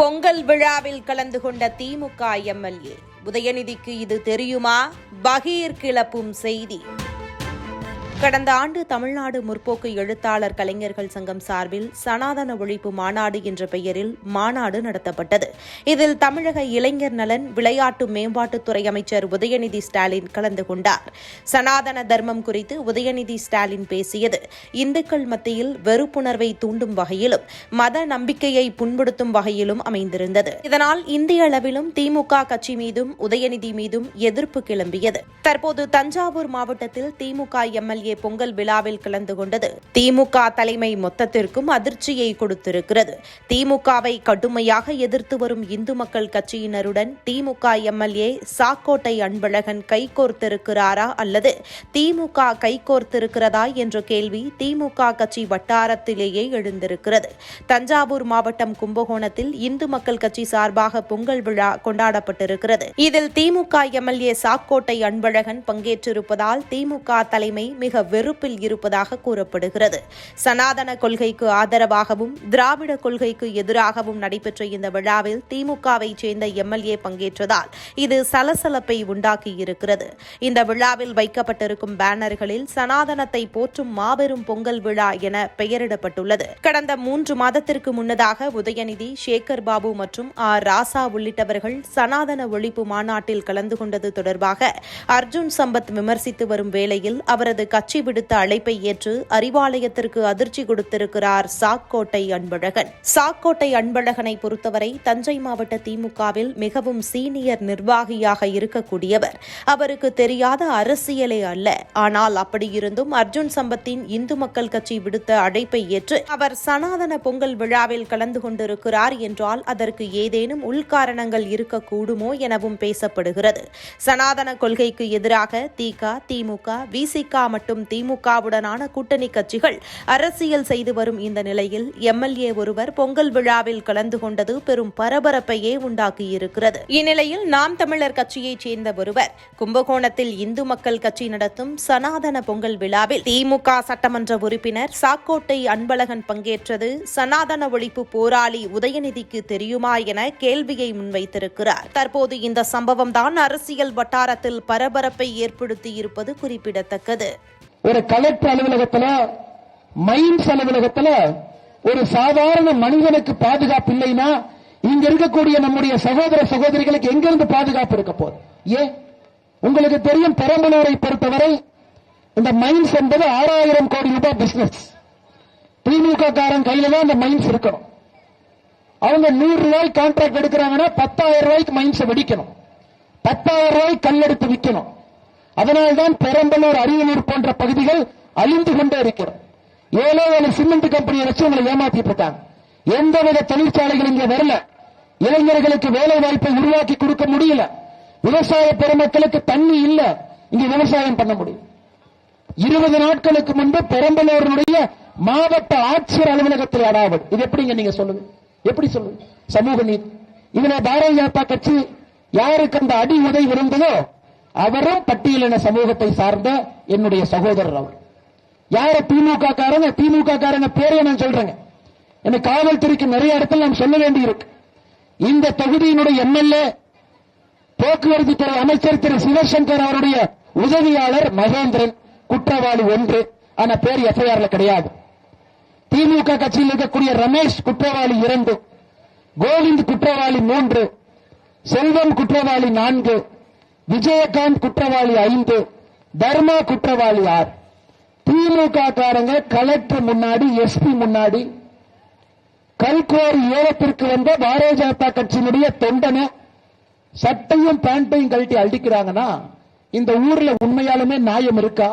பொங்கல் விழாவில் கலந்து கொண்ட திமுக எம்எல்ஏ. உதயநிதிக்கு இது தெரியுமா? பகீர் கிளப்பும் செய்தி. கடந்த ஆண்டு தமிழ்நாடு முற்போக்கு எழுத்தாளர் கலைஞர்கள் சங்கம் சார்பில் சனாதன ஒழிப்பு மாநாடு என்ற பெயரில் மாநாடு நடத்தப்பட்டது. இதில் தமிழக இளைஞர் நலன் விளையாட்டு மேம்பாட்டுத்துறை அமைச்சர் உதயநிதி ஸ்டாலின் கலந்து கொண்டார். சனாதன தர்மம் குறித்து உதயநிதி ஸ்டாலின் பேசியது இந்துக்கள் மத்தியில் வெறுப்புணர்வை தூண்டும் வகையிலும் மத நம்பிக்கையை புண்படுத்தும் வகையிலும் அமைந்திருந்தது. இதனால் இந்திய அளவிலும் திமுக கட்சி மீதும் உதயநிதி மீதும் எதிர்ப்பு கிளம்பியது. தற்போது தஞ்சாவூர் மாவட்டத்தில் திமுக எம்எல்ஏ பொங்கல் விழாவில் கலந்து கொண்டது. திமுக தலைமை மொத்தத்திற்கும் அதிர்ச்சியை கொடுத்திருக்கிறது. திமுகவை கடுமையாக எதிர்த்து வரும் இந்து மக்கள் கட்சியினருடன் திமுக எம்எல்ஏ சாக்கோட்டை அன்பழகன் கைகோர்த்திருக்கிறாரா அல்லது திமுக கைகோர்த்திருக்கிறதா என்ற கேள்வி திமுக கட்சி வட்டாரத்திலேயே எழுந்திருக்கிறது. தஞ்சாவூர் மாவட்டம் கும்பகோணத்தில் இந்து மக்கள் கட்சி சார்பாக பொங்கல் விழா கொண்டாடப்பட்டிருக்கிறது. இதில் திமுக எம்எல்ஏ சாக்கோட்டை அன்பழகன் பங்கேற்றிருப்பதால் திமுக தலைமை மிக வெறுப்பில் இருப்பதாக கூறப்படுகிறது. சனாதன கொள்கைக்கு ஆதரவாகவும் திராவிட கொள்கைக்கு எதிராகவும் நடைபெற்ற இந்த விழாவில் திமுகவை சேர்ந்த எம்எல்ஏ பங்கேற்றதால் இது சலசலப்பை உண்டாக்கியிருக்கிறது. இந்த விழாவில் வைக்கப்பட்டிருக்கும் பேனர்களில் சனாதனத்தை போற்றும் மாபெரும் பொங்கல் விழா என பெயரிடப்பட்டுள்ளது. கடந்த மூன்று மாதத்திற்கு முன்னதாக உதயநிதி சேகர் பாபு மற்றும் ஆர் ராசா உள்ளிட்டவர்கள் சனாதன ஒழிப்பு மாநாட்டில் கலந்து கொண்டது தொடர்பாக அர்ஜுன் சம்பத் விமர்சித்து வரும் வேளையில் அவரது கட்சி விடுத்த அழைப்பை ஏற்று அறிவாலயத்திற்கு அதிர்ச்சி கொடுத்திருக்கிறார் சாக்கோட்டை அன்பழகன். சாக்கோட்டை அன்பழகனை பொறுத்தவரை தஞ்சை மாவட்ட திமுகவில் மிகவும் சீனியர் நிர்வாகியாக இருக்கக்கூடியவர். அவருக்கு தெரியாத அரசியலே அல்ல. ஆனால் அப்படியிருந்தும் அர்ஜுன் சம்பத்தின் இந்து மக்கள் கட்சி விடுத்த அழைப்பை ஏற்று அவர் சனாதன பொங்கல் விழாவில் கலந்து கொண்டிருக்கிறார் என்றால் அதற்கு ஏதேனும் உள்காரணங்கள் இருக்கக்கூடுமோ எனவும் பேசப்படுகிறது. சனாதன கொள்கைக்கு எதிராக திக திமுக விசிக மற்றும் திமுகவுடனான கூட்டணி கட்சிகள் அரசியல் செய்து வரும் இந்த நிலையில் எம்எல்ஏ ஒருவர் பொங்கல் விழாவில் கலந்து கொண்டது பெரும் பரபரப்பையே உண்டாக்கியிருக்கிறது. இந்நிலையில் நாம் தமிழர் கட்சியைச் சேர்ந்த ஒருவர் கும்பகோணத்தில் இந்து மக்கள் கட்சி நடத்தும் சனாதன பொங்கல் விழாவில் திமுக சட்டமன்ற உறுப்பினர் சாக்கோட்டை அன்பழகன் பங்கேற்றது. சனாதன ஒழிப்பு போராளி உதயநிதிக்கு தெரியுமா என கேள்வியை முன்வைத்திருக்கிறார். தற்போது இந்த சம்பவம் தான் அரசியல் வட்டாரத்தில் பரபரப்பை ஏற்படுத்தியிருப்பது குறிப்பிடத்தக்கது. ஒரு கலெக்டர் அலுவலகத்துல மைன்ஸ் அலுவலகத்துல ஒரு சாதாரண மனிதனுக்கு பாதுகாப்பு இல்லைன்னா இங்க இருக்கக்கூடிய நம்முடைய சகோதர சகோதரிகளுக்கு எங்கிருந்து பாதுகாப்பு இருக்க போகுது? ஏன்? உங்களுக்கு தெரியும் பெரம்பலூரை பொறுத்தவரை இந்த மைன்ஸ் என்பது ஆறாயிரம் கோடி ரூபாய் பிசினஸ் திமுக காரன் கையில தான் அந்த மைன்ஸ் இருக்கணும். அவங்க நூறு ரூபாய் கான்ட்ராக்ட் எடுக்கிறாங்கன்னா பத்தாயிரம் ரூபாய்க்கு மைன்ஸை வெடிக்கணும். பத்தாயிரம் ரூபாய்க்கு கல் எடுத்து விற்கணும் அதனால்தான் பெரம்பலூர் அரியலூர் போன்ற பகுதிகள் அழிந்து கொண்டே இருக்கிறது. ஏழோ ஏழு சிமெண்ட் கம்பெனியை வச்சு உங்களை ஏமாத்திட்டு இருக்காங்க. எந்தவித தொழிற்சாலைகள் இங்க வரல. இளைஞர்களுக்கு வேலை வாய்ப்பை உருவாக்கி கொடுக்க முடியல. விவசாய பெருமக்களுக்கு தண்ணி இல்ல. இங்க விவசாயம் பண்ண முடியும் இருபது நாட்களுக்கு முன்பு பெரம்பலூருடைய மாவட்ட ஆட்சியர் அலுவலகத்தில் அடாவது இது எப்படிங்க நீங்க சொல்லுங்க எப்படி சொல்லுங்க சமூக நீதி. இதுல பாரதிய ஜனதா கட்சி யாருக்கு அந்த அடி உதவி இருந்ததோ அவரும் பட்டியலின சமூகத்தை சார்ந்த என்னுடைய சகோதரர் அவர். யார திமுக காரங்க திமுக காரங்க பேரை நான் சொல்றேங்க. எனக்கு காவல்துறைக்கு நிறைய இடத்துல நான் சொல்ல வேண்டி இருக்கு இந்த தொகுதியினுடைய எம்எல்ஏ போக்குவரத்து துறை அமைச்சர் திரு சிவசங்கர் அவருடைய உதவியாளர் மகேந்திரன் குற்றவாளி ஒன்று. ஆனா பேர் எஃப்ஐஆர்ல கிடையாது. திமுக கட்சியில் இருக்கக்கூடிய ரமேஷ் குற்றவாளி இரண்டு. கோவிந்த் குற்றவாளி மூன்று. செல்வம் குற்றவாளி நான்கு. விஜயகாந்த் குற்றவாளி ஐந்து தர்மா குற்றவாளி ஆறு. திமுக காரங்க கலெக்டர் முன்னாடி எஸ்பி முன்னாடி. கல்குவாரி ஏலத்திற்கு வந்த பாரதிய ஜனதா கட்சியினுடைய தொண்டனை சட்டையும் பேண்டையும் கழட்டி அடிக்கிறாங்கன்னா இந்த ஊர்ல உண்மையாலுமே நியாயம் இருக்கா?